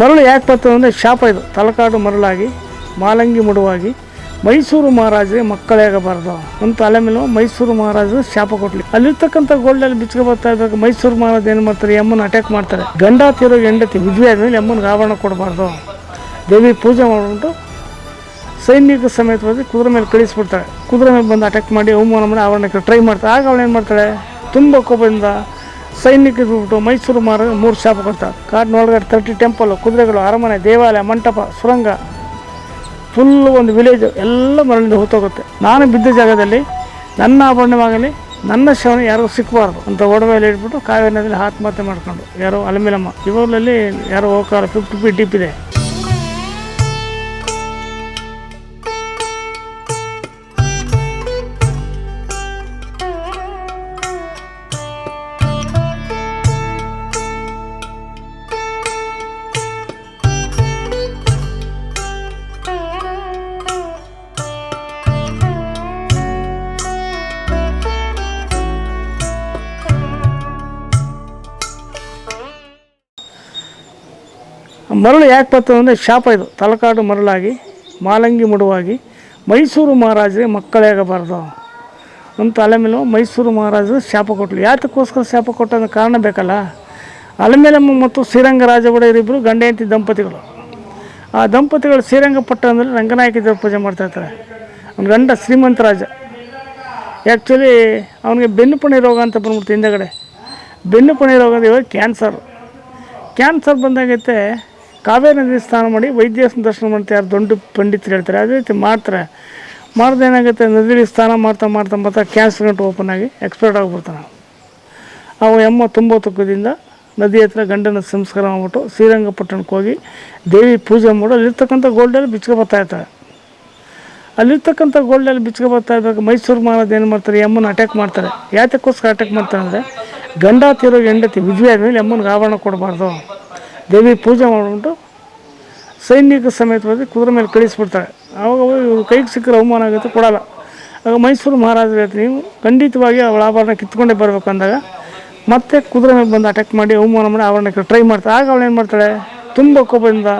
ಮರಳು ಯಾಕೆ ಬರ್ತದೆ ಅಂದರೆ ಶಾಪ ಇದು. ತಲಕಾಡು ಮರಳಾಗಿ, ಮಾಲಂಗಿ ಮುಡುವಾಗಿ, ಮೈಸೂರು ಮಹಾರಾಜರಿಗೆ ಮಕ್ಕಳಾಗಬಾರ್ದು ಅಂತ ಅಲೆ ಮೇಲೆ ಮೈಸೂರು ಮಹಾರಾಜರು ಶಾಪ ಕೊಟ್ಲಿ. ಅಲ್ಲಿರ್ತಕ್ಕಂಥ ಗೋಲ್ಡಲ್ಲಿ ಬಿಚ್ಕೊ ಬರ್ತಾ ಇದ್ದಾಗ ಮೈಸೂರು ಮಹಾರಾಜ ಏನು ಮಾಡ್ತಾರೆ? ಯಮ್ಮನ ಅಟ್ಯಾಕ್ ಮಾಡ್ತಾರೆ. ಗಂಡ ತಿರೋ ಹೆಂಡತಿ, ಮದುವೆ ಆದಮೇಲೆ ಯಮ್ಮನಿಗೆ ಆಭರಣ ಕೊಡಬಾರ್ದು. ದೇವಿ ಪೂಜೆ ಮಾಡಿಬಿಟ್ಟು ಸೈನಿಕ ಸಮೇತವಾಗಿ ಕುದುರೆ ಮೇಲೆ ಕಳಿಸ್ಬಿಡ್ತಾಳೆ ಕುದುರೆ ಮೇಲೆ ಬಂದು ಅಟ್ಯಾಕ್ ಮಾಡಿ ಅವಮಾನ ಮಾಡಿ ಆವರಣಕ್ಕೆ ಟ್ರೈ ಮಾಡ್ತಾಳೆ ಆಗ ಅವಳು ಏನು ಮಾಡ್ತಾಳೆ? ತುಂಬ ಕೋಪದಿಂದ ಸೈನಿಕ ಬಿಟ್ಟು ಮೈಸೂರು ಮಾರ ಮೂರು ಶಾಪ ಕೊಡ್ತಾರೆ ಕಾಡಿನ ತರ್ಟಿ ಟೆಂಪಲ್, ಕುದುರೆಗಳು, ಅರಮನೆ, ದೇವಾಲಯ, ಮಂಟಪ, ಸುರಂಗ. ಫುಲ್ ಒಂದು ವಿಲೇಜ್ ಎಲ್ಲ ಮರಳಿಂದ ಹೋಗುತ್ತೆ ನಾನು ಬಿದ್ದ ಜಾಗದಲ್ಲಿ ನನ್ನ ಆಭರಣವಾಗಲಿ ನನ್ನ ಶವನ ಯಾರಿಗೂ ಸಿಕ್ಕಬಾರ್ದು ಅಂತ ಒಡವೆಯಲ್ಲಿ ಇಟ್ಬಿಟ್ಟು ಕಾವೇರಿ ನದಿಯಲ್ಲಿ ಆತ್ಮಹತ್ಯೆ ಮಾಡ್ಕೊಂಡು. ಯಾರೋ ಅಲಮಿಲಮ್ಮ. ಇವರಲ್ಲಿ ಯಾರೋ ಹೋಗ್ತಾರೆ ಫಿಫ್ಟಿ ಫೀಟ್ ಡೀಪ್ ಇದೆ. ಮರಳು ಯಾಕೆ ಬರ್ತದೆ ಅಂದರೆ ಶಾಪ ಇದು. ತಲಕಾಡು ಮರಳಾಗಿ, ಮಾಲಂಗಿ ಮುಡುವಾಗಿ, ಮೈಸೂರು ಮಹಾರಾಜರಿಗೆ ಮಕ್ಕಳಾಗಬಾರ್ದು ಅಂತ ಅಲೆ ಮೇಲೆ ಮೈಸೂರು ಮಹಾರಾಜರು ಶಾಪ ಕೊಟ್ಟಲು ಯಾತಕ್ಕೋಸ್ಕರ ಶಾಪ ಕೊಟ್ಟಂತ ಕಾರಣ ಬೇಕಲ್ಲ? ಅಲೆಮೇಲಮ್ಮ ಮತ್ತು ಶ್ರೀರಂಗ ರಾಜ ಗಂಡ ಹೆಂಡತಿ ದಂಪತಿಗಳು. ಆ ದಂಪತಿಗಳು ಶ್ರೀರಂಗಪಟ್ಟ ಅಂದರೆ ರಂಗನಾಯಕ ದೇವ್ರ ಪೂಜೆ ಮಾಡ್ತಾ ಇರ್ತಾರೆ. ಅವ್ನ ಗಂಡ ಶ್ರೀಮಂತ ರಾಜ. ಆ್ಯಕ್ಚುಲಿ ಅವನಿಗೆ ಬೆನ್ನುಪಣಿ ರೋಗ ಅಂತ ಬಂದ್ಬಿಡ್ತು ಹಿಂದೆಗಡೆ. ಬೆನ್ನುಪಣಿ ರೋಗ ಅಂದ್ರೆ ಇವಾಗ ಕ್ಯಾನ್ಸರ್ ಕ್ಯಾನ್ಸರ್ ಬಂದಾಗೈತೆ ಕಾವೇರಿ ನದಿ ಸ್ನಾನ ಮಾಡಿ ವೈದ್ಯ ದರ್ಶನ ಮಾಡ್ತಾರೆ ಯಾರು ದೊಡ್ಡ ಪಂಡಿತರು ಹೇಳ್ತಾರೆ. ಅದೇ ರೀತಿ ಮಾಡ್ತಾರೆ ಮಾಡಿದ ಏನಾಗುತ್ತೆ? ನದಿಲಿ ಸ್ನಾನ ಮಾಡ್ತಾ ಮಾಡ್ತಾ ಮಾಡ್ತಾ ಕ್ಯಾನ್ಸರ್ ಗಂಟು ಓಪನ್ ಆಗಿ ಎಕ್ಸ್ಪರ್ಟ್ ಆಗಿಬಿಡ್ತಾನೆ ಅವ ಎಮ್ಮ ತುಂಬ ತುಕ್ಕದಿಂದ ನದಿ ಹತ್ರ ಗಂಡನ ಸಂಸ್ಕಾರ ಮಾಡ್ಬಿಟ್ಟು ಶ್ರೀರಂಗಪಟ್ಟಣಕ್ಕೆ ಹೋಗಿ ದೇವಿ ಪೂಜೆ ಮಾಡೋ ಅಲ್ಲಿರ್ತಕ್ಕಂಥ ಗೋಲ್ಡಲ್ಲಿ ಬಿಚ್ಕೊ ಬರ್ತಾ ಇರ್ತಾರೆ ಅಲ್ಲಿರ್ತಕ್ಕಂಥ ಗೋಲ್ಡಲ್ಲಿ ಬಿಚ್ಕೊ ಬರ್ತಾ ಇದ್ದಾಗ ಮೈಸೂರು ಮಹಾರಾಜ ಏನು ಮಾಡ್ತಾರೆ? ಎಮ್ಮನ ಅಟ್ಯಾಕ್ ಮಾಡ್ತಾರೆ. ಯಾತಕ್ಕೋಸ್ಕರ ಅಟ್ಯಾಕ್ ಮಾಡ್ತಾರೆ ಅಂದರೆ ಗಂಡ ತೀರೋ ಹೆಂಡತಿ ವಿಜಯ ಆದಮೇಲೆ ಎಮ್ಮನಿಗೆ ಆಭರಣ ಕೊಡಬಾರ್ದು. ದೇವಿ ಪೂಜೆ ಮಾಡಿಬಿಟ್ಟು ಸೈನಿಕ ಸಮೇತವಾಗಿ ಕುದುರೆ ಮೇಲೆ ಕಳಿಸ್ಬಿಡ್ತಾರೆ. ಆವಾಗ ಇವರು ಕೈಗೆ ಸಿಕ್ಕರೆ ಅವಮಾನ ಆಗುತ್ತೆ, ಕೊಡಲ್ಲ. ಆಗ ಮೈಸೂರು ಮಹಾರಾಜರು ಹೇಳ್ತಾರೆ ನೀವು ಖಂಡಿತವಾಗಿ ಅವಳ ಆಭರಣ ಕಿತ್ಕೊಂಡೇ ಬರಬೇಕಂದಾಗ ಮತ್ತೆ ಕುದುರೆ ಮೇಲೆ ಬಂದು ಅಟ್ಯಾಕ್ ಮಾಡಿ, ಅವಮಾನ ಮಾಡಿ ಆವರಣಕ್ಕೆ ಟ್ರೈ ಮಾಡ್ತಾರೆ. ಆಗ ಅವಳು ಏನು ಮಾಡ್ತಾಳೆ? ತುಂಬ ಕೋಪದಿಂದ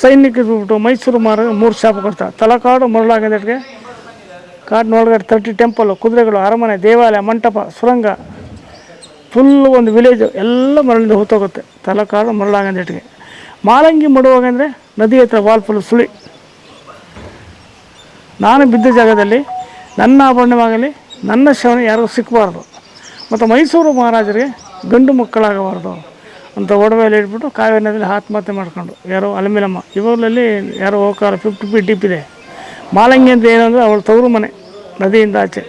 ಸೈನಿಕ ಬಿಟ್ಟು ಮೈಸೂರು ಮಹಾರಾಜ ಮೂರು ಶಾಪ ಕೊಡ್ತಾಳೆ. ತಲಕಾಡು ಮರಳಾಗದಕ್ಕೆ ಕಾಡಿನೊಳಗಡೆ ತರ್ಟಿ ಟೆಂಪಲ್ ಕುದುರೆಗಳು, ಅರಮನೆ, ದೇವಾಲಯ, ಮಂಟಪ, ಸುರಂಗ ಫುಲ್ಲು ಒಂದು ವಿಲೇಜು ಎಲ್ಲ ಮರಳಿಂದ ಹೊತ್ತೋಗುತ್ತೆ ತಲಕಾಡು ಮರಳಾಗಂದಿಟ್ಟಿಗೆ ಮಾಲಂಗಿ ಮಡುವಾಗ ಅಂದರೆ ನದಿ ಹತ್ರ ವಾಲ್ ಫುಲ್ ಸುಳಿ. ನಾನು ಬಿದ್ದ ಜಾಗದಲ್ಲಿ ನನ್ನ ಆಭರಣವಾಗಲಿ, ನನ್ನ ಶವನ ಯಾರಿಗೂ ಸಿಕ್ಕಬಾರ್ದು. ಮತ್ತು ಮೈಸೂರು ಮಹಾರಾಜರಿಗೆ ಗಂಡು ಮಕ್ಕಳಾಗಬಾರ್ದು ಅಂತ ಒಡವೆಯಲ್ಲಿ ಇಟ್ಬಿಟ್ಟು ಕಾವೇರಿ ನದಿಯಲ್ಲಿ ಆತ್ಮಹತ್ಯೆ ಮಾಡ್ಕೊಂಡು. ಯಾರೋ ಅಲಮಿಲಮ್ಮ, ಇವರಲ್ಲಿ ಯಾರೋ ಹೋಗ್ಕಾರ ಫಿಫ್ಟಿ ಫೀಟ್ ಡೀಪ್ ಇದೆ. ಮಾಲಂಗಿ ಅಂತ ಏನಂದರೆ ಅವಳು ತವರು ಮನೆ, ನದಿಯಿಂದ ಆಚೆ.